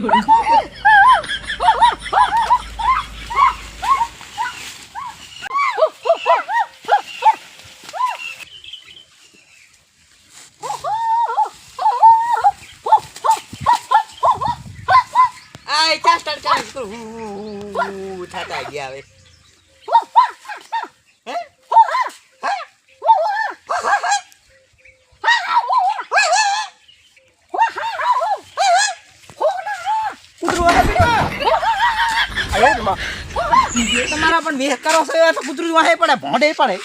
Ay, chas, chas, chas. Uh, uh, uh, uh, uh, તમારા પણ વેહ કરો છો એવા તો કૂતરું વાહે પડે ભોંડે પડે.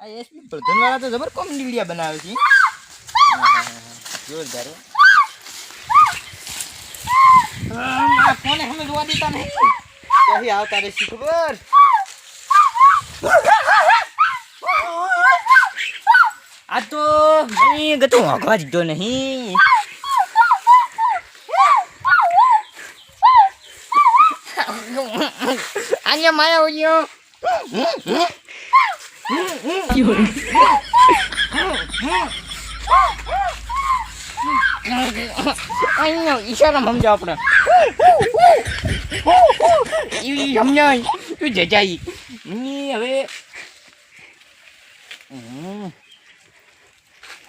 આ એસપી પ્રધાનવાળા તો જબર કોમ વીડિયો બનાવે છે. જોરદાર હો. આમ, આ ફોને સામે જોવા દેતા નહીં ક્યાંથી આવતા રહેશે ખબર? આ તો નહીં ગતું દીધો નહીં. આજે માયા ઉડ્યો અહીંયા ઈશારા સમજાવ આપણે. સમજાય. તું જજાઈ? હવે.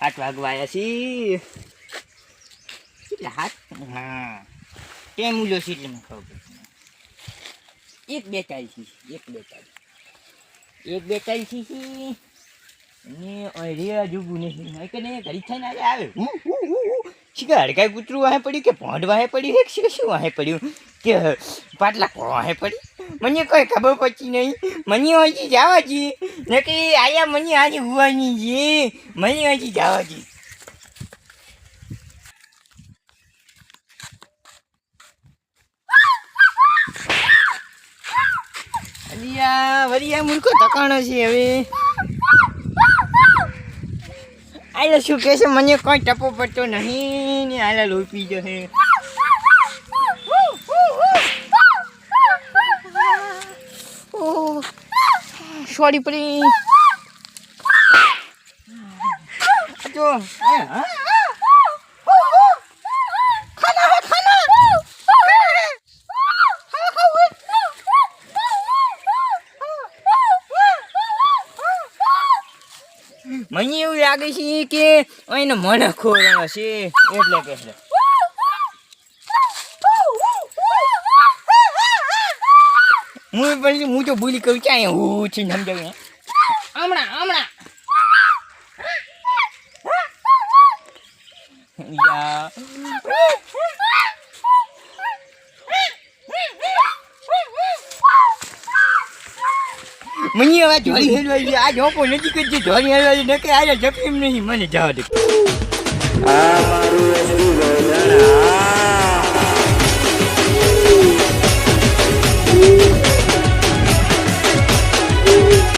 હાથ વાગવા આવ્યા છીએ હાથ? હા. કેમ ઉલ્યો છે એટલે મને ખબર એક બેટાઈ ચાલીસ એક એક બેટાઈ ચાલીસ છે. ને અરે હજુ નહીં કે નહીં ઘડી થઈને આવે. હું શીખા હડકાઈ કૂતરું વાહે પડ્યું કે ભોંડ વાહે પડ્યું કે શું શું વાહે પડ્યું? કે પાટલા વાહે પડી મને કોઈ ખબર પડતી નહીં. મને હજી જાવા જી ને કે આયા મને આજે હોવાની છે મને હજી જાવા જી અલિયા, વરિયા મૂર્ખો તકાણો છે હવે. આલે શું કહે છે? મને કોઈ ટપો પડતો નહીં ને આલે લોપી જશે સોરી પડી જો હા, હા. ખાના હે ખાના મને એવું લાગે છે કે એને મને ખોરાનો છે. એટલે કે હું પછી હું તો ભૂલી કહું ક્યાં હું છે સમજાવું હમણાં હમણાં. યા. મને હવે જોડી હેલવાઈ છે આ જોપો નજીક જ છે જોડી હેલવાઈ છે નકે આજે જખીમ નહીં. મને જવા દે. આ મારું